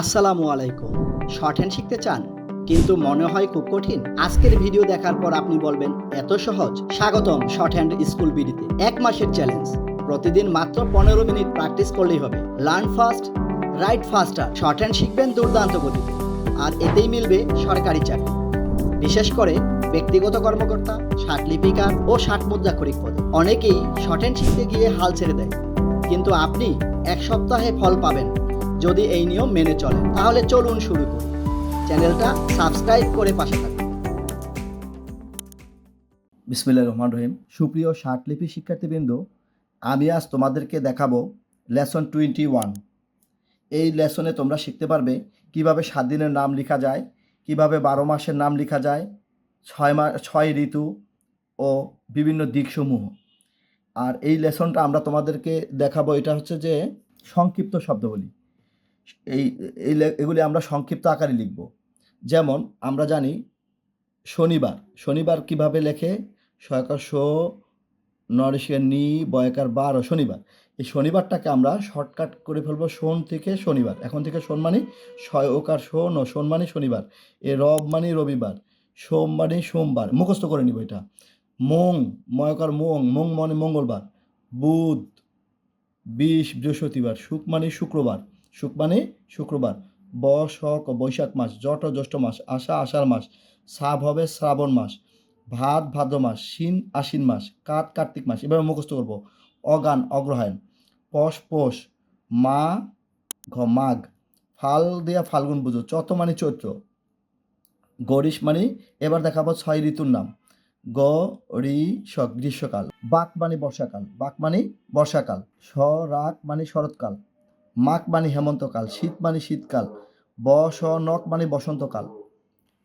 আসসালামু আলাইকুম। Short hand শিখতে চান, কিন্তু মনে হয় খুব কঠিন? আজকের ভিডিও দেখার পর আপনি বলবেন, এত সহজ? স্বাগতম শর্ট হ্যান্ড স্কুল বিডিতে। এক মাসের চ্যালেঞ্জ। প্রতিদিন মাত্র পনেরো মিনিট প্র্যাকটিস করলেই হবে। Learn fast, write faster. Short hand শিখবেন দুর্দান্ত গতিতে। আর এতেই মিলবে সরকারি চাকরি। বিশেষ করে ব্যক্তিগত কর্মকর্তা ষাট লিপিকার ও ষাট মুদ্রাক্ষরিক পদে। অনেকেই শর্ট হ্যান্ড শিখতে গিয়ে হাল ছেড়ে দেয়। কিন্তু আপনি এক সপ্তাহে ফল পাবেন। যদি এই নিয়ম মেনে চলে তাহলে চলুন শুরু করি। চ্যানেলটা সাবস্ক্রাইব করে পাশে থাকুন। বিসমিল্লাহ রহমান রহিম। সুপ্রিয় ষাটলিপি শিক্ষার্থীবৃন্দ, আমি আজ তোমাদেরকে দেখাবো লেসন টোয়েন্টি ওয়ান। এই লেসনে তোমরা শিখতে পারবে কীভাবে সাত দিনের নাম লেখা যায়, কীভাবে বারো মাসের নাম লেখা যায়, ছয় মাস ছয় ঋতু ও বিভিন্ন দিকসমূহ। আর এই লেসনটা আমরা তোমাদেরকে দেখাবো, এটা হচ্ছে যে সংক্ষিপ্ত শব্দগুলি এই এগুলি আমরা সংক্ষিপ্ত আকারে লিখব। যেমন, আমরা জানি শনিবার। শনিবার কীভাবে লেখে? সয়কার শো, নরেশের নি, বয়কার বার শনিবার। এই শনিবারটাকে আমরা শর্টকাট করে ফেলব সোন থেকে শনিবার। এখন থেকে সোন মানে ছয় ওকার শোন ও সোন মানে শনিবার। এ রব মানে রবিবার, সোম মানে সোমবার। মুখস্থ করে নিব এটা। মং, ময়কার মং মং মানে মঙ্গলবার। বুধ বিষ বৃহস্পতিবার। শুক মানে শুক্রবার। শুক মানে শুক্রবার ও বৈশাখ মাস, জট, জ্যৈষ্ঠ মাস, আষা, আষাঢ় মাস, শ্রাব হবে শ্রাবণ মাস, ভাদ, ভাদ্র মাস শিন আশ্বিন মাস, কাত, কার্তিক মাস, এভাবে মুখস্থ করব। অগান, অগ্রহায়ণ, পশ, পোষ, মা, ঘ, মাঘ, ফাল দিয়া ফাল্গুন পুজো, চত মানে চৈত্র, গরিশ মানে এবার দেখাবো ছয় ঋতুর নাম, গ, রি, স, গ্রীষ্মকাল, বাক মানে বর্ষাকাল, বাক মানে বর্ষাকাল, স রাক মানে শরৎকাল। মাক মানে হেমন্তকাল, শীত মানে শীতকাল ব স নক মানে বসন্তকাল।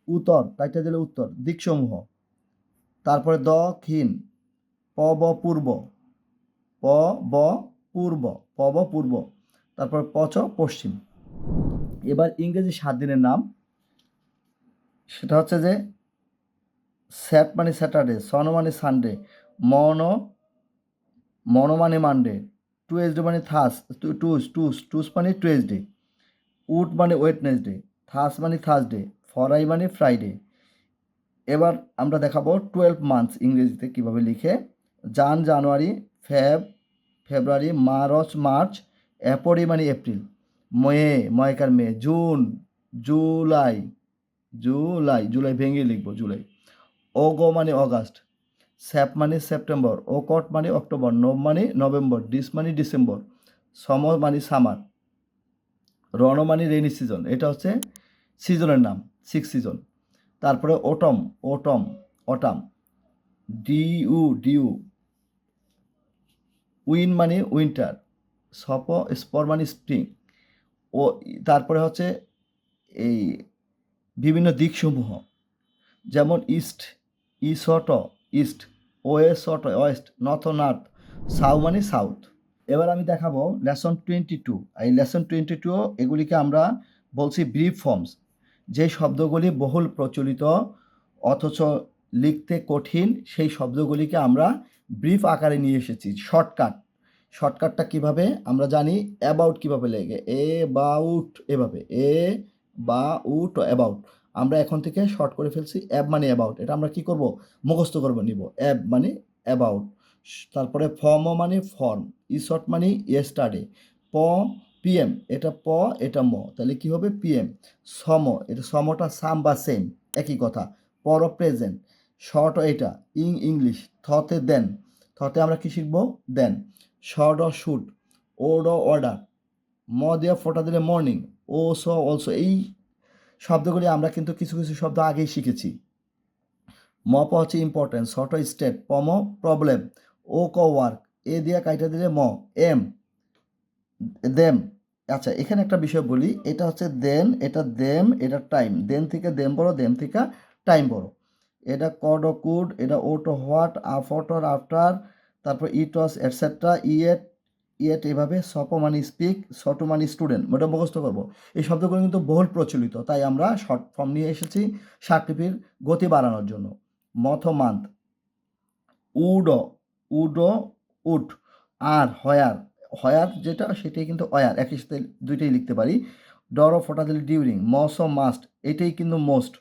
উত্তর কাইটা দিলে উত্তর, দিকসমূহ। তারপরে দক্ষিণ প, ব, পূর্ব। প, ব, পূর্ব, প, ব, পূর্ব। তারপর পচ পশ্চিম। এবার ইংরেজি সাত দিনের নাম। সেটা হচ্ছে যে, স্যাট মানে স্যাটারডে সন মানে সানডে, মন মন মানে মানডে। টুয়েসডে মানে থাস টুস টুস টুস মানে টুয়েসডে উড মানে ওয়েটনেসডে থাস মানে থার্সডে ফরাই মানে ফ্রাইডে। এবার আমরা দেখাবো টুয়েলভ মান্থস ইংরেজিতে কীভাবে লিখে Jan, January, Feb, February, March March, April মানে April, May, ময়কার May, June, July July July ভেঙে লিখব জুলাই ওগো মানে অগাস্ট স্যাপ মানে সেপ্টেম্বর ওকট মানে অক্টোবর, নব মানে নভেম্বর, ডিস মানে ডিসেম্বর, সম মানে সামার, রণ মানে রেনি সিজন, এটা হচ্ছে সিজনের নাম সিক্স সিজন তারপরে autumn autumn autumn, dew dew, win মানে উইন্টার, সপ, স্পর মানে স্প্রিং, ও তারপরে হচ্ছে এই বিভিন্ন দিকসমূহ, যেমন east, east east, west west, north north, Sau মানে সাউথ। এবার আমি দেখাবো লেসন টোয়েন্টি টু। এই লেসন টোয়েন্টি টু এগুলিকে আমরা বলছি ব্রিফ ফর্মস। যে শব্দগুলি বহুল প্রচলিত, অথচ লিখতে কঠিন, সেই শব্দগুলিকে আমরা ব্রিফ আকারে নিয়ে এসেছি। শর্টকাট। শর্টকাটটা কীভাবে? আমরা জানি অ্যাবাউট কীভাবে লেগে। এ বাউট এভাবে। এ, বা, উট অ্যাবাউট আমরা এখন থেকে শর্ট করে ফেলছি অ্যাব মানে অ্যাবাউট এটা আমরা কি করব? মুখস্থ করব, নিব। অ্যাব মানে অ্যাবাউট তারপরে ফর্ম মানে ফর্ম ইসট মানে ইয়েস্টারডে প পিএম এটা প, এটা ম। তাহলে কি হবে? পিএম সম, এটা সমটা সাম বা সেম একই কথা। পর প্রেজেন্ট শর্ট এটা ইং ইংলিশ থতে দেন থতে আমরা কি শিখব? দেন শর্ট অ শুট ওড অর্ডার ম দেওয়া ফোটা দিলে মর্নিং ও স অলসো এই শব্দগুলি আমরা কিন্তু কিছু কিছু শব্দ আগেই শিখেছি। ম, প হচ্ছে ইম্পর্টেন্ট শর্ট স্টেট পম প্রবলেম ও, ক ওয়ার্ক এ দিয়ে কাইটা দিলে ম এম দেম আচ্ছা এখানে একটা বিষয় বলি, এটা হচ্ছে দেন এটা দেম এটা টাইম দেন থেকে দেম বড় দেম থেকে টাইম বড় এটা কড কুড এটা what what aft or after তারপর it was etcetera yet yet এভাবে সপ many speak short many student ওটা মুখস্থ করব। এই শব্দগুলো কিন্তু বহুল প্রচলিত, তাই আমরা শর্ট ফর্ম নিয়ে এসেছি সাতটিপির গতি বাড়ানোর জন্য। মথ মান্থ, উড উড উড আর, হয়ার হয়ার যেটা সেটাই কিন্তু অয়ার, একই সাথে দুইটাই লিখতে পারি। ডর ফোটা দিলে ডিউরিং মস মাস্ট, এটাই কিন্তু মোস্ট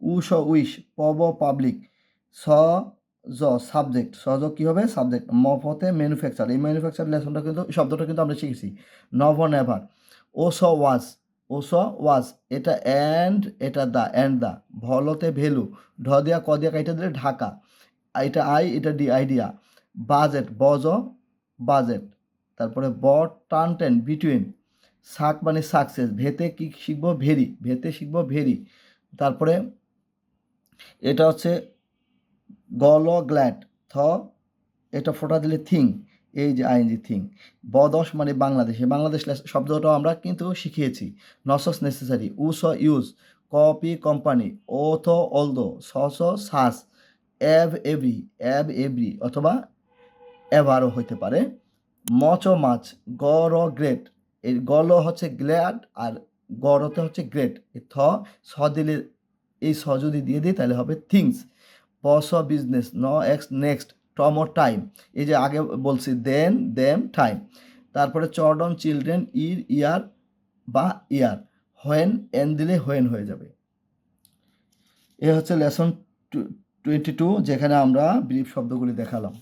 উস উইশ, পব পাবলিক, স জ সাবজেক্ট সজ কী হবে? সাবজেক্ট মফতে ম্যানুফ্যাকচার এই ম্যানুফ্যাকচার লেসনটা কিন্তু শব্দটা কিন্তু আমরা শিখেছি। নভ নেভার ও, স ওয়াজ ও, স ওয়াজ এটা অ্যান্ড এটা দ্য অ্যান্ড দ্য ভলতে ভ্যালু ঢ দিয়া ক দিয়া কাইটা দিলে ঢাকা। এটা আই এটা ডি আইডিয়া বাজেট বজ বাজেট তারপরে ব টান টেন বিটুইন সাক মানে সাকসেস ভেতে কি শিখব? ভেরি। ভেতে শিখব? ভেরি। তারপরে এটা হচ্ছে গল গ্ল্যাড থ, এটা ফোটা দিলে থিং, এই যে আইনজি থিং। বদশ মানে বাংলাদেশে বাংলাদেশ শব্দটাও আমরা কিন্তু শিখিয়েছি। নসস necessary us use copy company, ও থ অলদো সস সাস, এভ এভরি এভ এভরি, অথবা এভারও হইতে পারে। মচ ও মাছ গর গ্রেট এই গল হচ্ছে গ্ল্যাড আর গরতে হচ্ছে গ্রেট। থ, স দিলে, এই স যদি দিয়ে দিই তাহলে হবে থিংস। বস বিজনেস, ন এক্স নেক্সট, টম টাইম। এই যে আগে বলছি, দেন, দেম, টাইম। তারপরে চর্ডন চিলড্রেন, ইর, ইয়ার বা ইয়ার। হোয়েন, এন দিলে হোয়েন হয়ে যাবে। এ হচ্ছে লেসন টোয়েন্টি টু, যেখানে আমরা ব্রিফ শব্দগুলি দেখালাম।